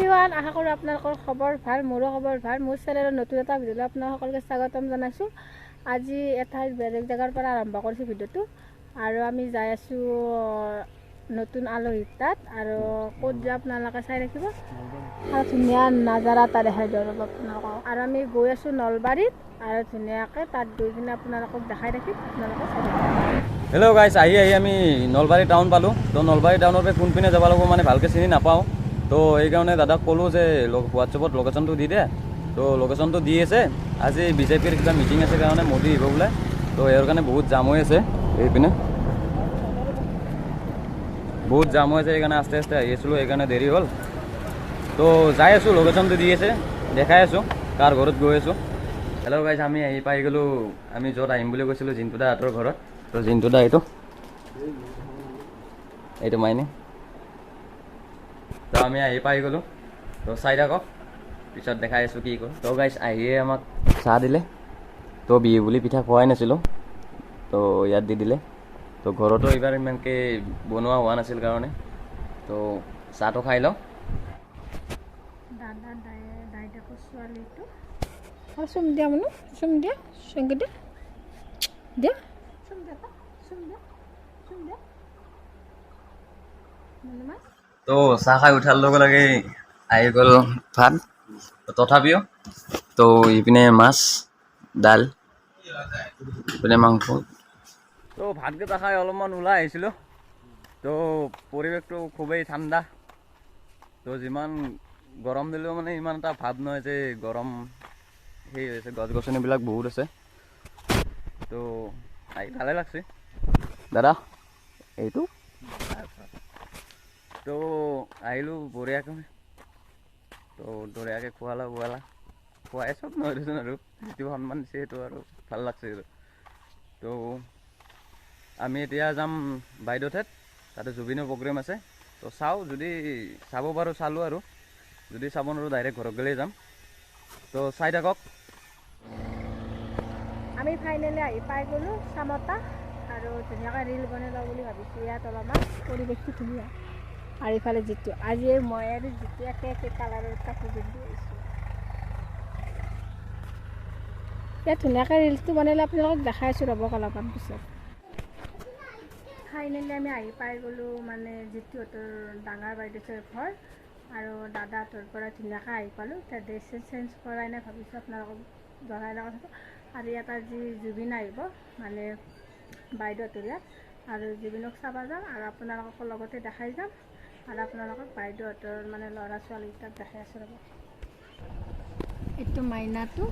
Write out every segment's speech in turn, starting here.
বিৱান আশা কৰোঁ আপোনালোকৰ খবৰ ভাল মোৰো খবৰ ভাল মোৰ চেনেলৰ নতুন এটা ভিডিঅ'লৈ সকলোকে স্বাগতম জনাইছোঁ। আজি এঠাইৰ বেলেগ জেগাৰ পৰা আৰম্ভ কৰিছোঁ ভিডিঅ'টো। আৰু আমি যাই আছোঁ নতুন আলহীৰ তাত। আৰু ক'ত যায় আপোনালোকে চাই আৰু ধুনীয়া নাজাৰা এটা দেখাই দিওঁ ৰ'ব আপোনালোকক। আৰু আমি গৈ আছোঁ নলবাৰীত। আৰু ধুনীয়াকৈ তাত গৈ কিনে আপোনালোকক দেখাই থাকিম আপোনালোকে চাই হেল্ল' গাইছ আহি আহি আমি নলবাৰী টাউন পালোঁ। তো নলবাৰী টাউনৰ পৰা কোনপিনে যাব লাগিব মানে ভালকৈ চিনি নাপাওঁ। তো সেইকাৰণে দাদাক ক'লোঁ যে হোৱাটছএপত লোকেশ্যনটো দি দে। তো লোকেশ্যনটো দি আছে। আজি বিজেপিৰ কিবা মিটিং আছে কাৰণে মোদী আহিব বোলে। তো ইয়াৰ কাৰণে বহুত জাম হৈ আছে এইপিনে। বহুত জাম হৈ আছে সেইকাৰণে আস্তে আস্তে আহি আছিলোঁ সেইকাৰণে দেৰি হ'ল। তো যাই আছোঁ লোকেশ্যনটো দি আছে। দেখাই আছোঁ কাৰ ঘৰত গৈ আছোঁ। হেল্ল' গাইছ আমি আহি পাই গ'লোঁ। আমি য'ত আহিম বুলি কৈছিলোঁ জিন্তু দাহঁতৰ ঘৰত। তো জিন্তু দা এইটো। এইটো মাইনে। আমি আহি পাই গ'লোঁ। তো চাই থাকক পিছত দেখাই আছোঁ কি কৰোঁ তো গাইছ আহিয়ে আমাক চাহ দিলে। তো বিহু বুলি পিঠা খোৱাই নাছিলোঁ। তো ইয়াত দি দিলে। তো ঘৰতো এইবাৰ ইমানকৈ বনোৱা হোৱা নাছিল কাৰণে। তো চাহটো খাই লওঁ। চুম দিয়া মানুহ চুম দিয়া চুমকে দিয়া। দিয়া। চুম দিয়া চুম দিয়া চুম দিয়া। মাছ। তো চাহ খাই উঠাৰ লগে লগে আহি গ'ল ভাত। তথাপিও তো ইপিনে মাছ, দাইল, ইপিনে মাংস। তো ভাতকেইটা খাই অলপমান ওলাই আহিছিলোঁ। তো পৰিৱেশটো খুবেই ঠাণ্ডা। তো যিমান গৰম দিলেও মানে ইমান এটা ভাৱ নহয় যে গৰম সেই হৈছে গছ গছনিবিলাক বহুত আছে। তো আহি ভালে লাগছে। দাদা, এইটো? তো আহিলোঁ বঢ়িয়াকৈ। তো বঢ়িয়াকৈ খোৱালা বোৱালা। খুৱাই চব নহয় দেচোন আৰু। যিটো সন্মান দিছে সেইটো আৰু ভাল লাগছে আৰু। তো আমি এতিয়া যাম বাইদেউ ঠাইত তাতে জুবিনৰ প্ৰগ্ৰেম আছে। তো চাওঁ যদি চাব পাৰোঁ চালোঁ আৰু। যদি চাব নোৱাৰোঁ ডাইৰেক্ট ঘৰত গ'লেই যাম। তো চাই থাকক। আমি ফাইনেলি আহি পাই গ'লোঁ চামতা। আৰু ধুনীয়াকৈ ৰিল বনাই লওঁ বুলি ভাবিছোঁ। ইয়াত অলপমান পৰিৱেশটো ধুনীয়া। আৰু ইফালে যিটো আজি মই আৰু যিটো একে একে কালাৰৰ কাপোৰ পিন্ধি আহিছোঁ। ইয়াত ধুনীয়াকৈ ৰিলচটো বনালে আপোনালোকক দেখাই আছোঁ ৰ'ব অলপমান পিছত। ফাইনেলি আমি আহি পাই গ'লোঁ মানে জিতুহঁতৰ ডাঙৰ বাইদেউহঁতৰ ঘৰ আৰু দাদাহঁতৰ পৰা ধুনীয়াকৈ আহি পালোঁ। এতিয়া ড্ৰেছ চেছ চেঞ্জ কৰাই নাই ভাবিছোঁ আপোনালোকক জনাই দিয়া কথাটো। আৰু ইয়াত আজি জুবিন আহিব মানে বাইদেউহঁতৰ ইয়াত। আৰু জুবিনক চাব যাম আৰু আপোনালোকক লগতে দেখাই যাম। আৰু আপোনালোকক বাইদেউহঁতৰ মানে ল'ৰা ছোৱালীকেইটাক দেখাই আছোঁ ৰ'ব। এইটো মাইনাটো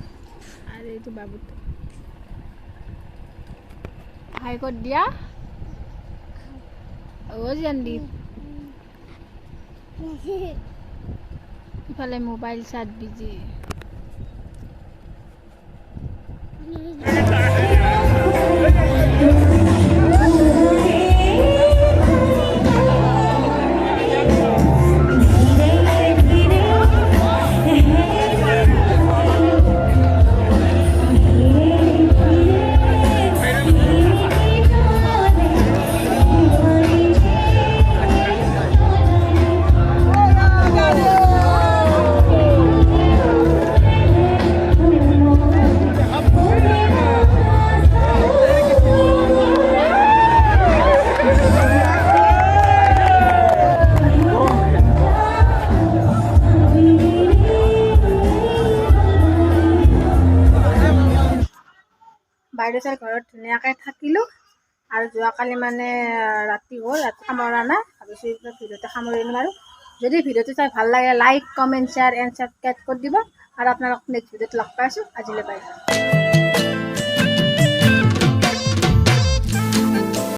আৰু এইটো বাবুটো। হাই ক'ত দিয়া? অ' জানদীপ ইফালে মোবাইল চাত বিজি। বাইদেউ চাই ঘৰত ধুনীয়াকৈ থাকিলোঁ। আৰু যোৱাকালি মানে ৰাতি হ'ল, ৰাতি সামৰা নাই। ভাবিছোঁ এইবিলাক ভিডিঅ'টো সামৰি আনিম আৰু। যদি ভিডিঅ'টো চাই ভালো লাগে like comment share and subscribe কৰি দিব। আৰু আপোনালোক নেক্সট ভিডিঅ'ত লগ পাইছোঁ। আজিলৈ পাই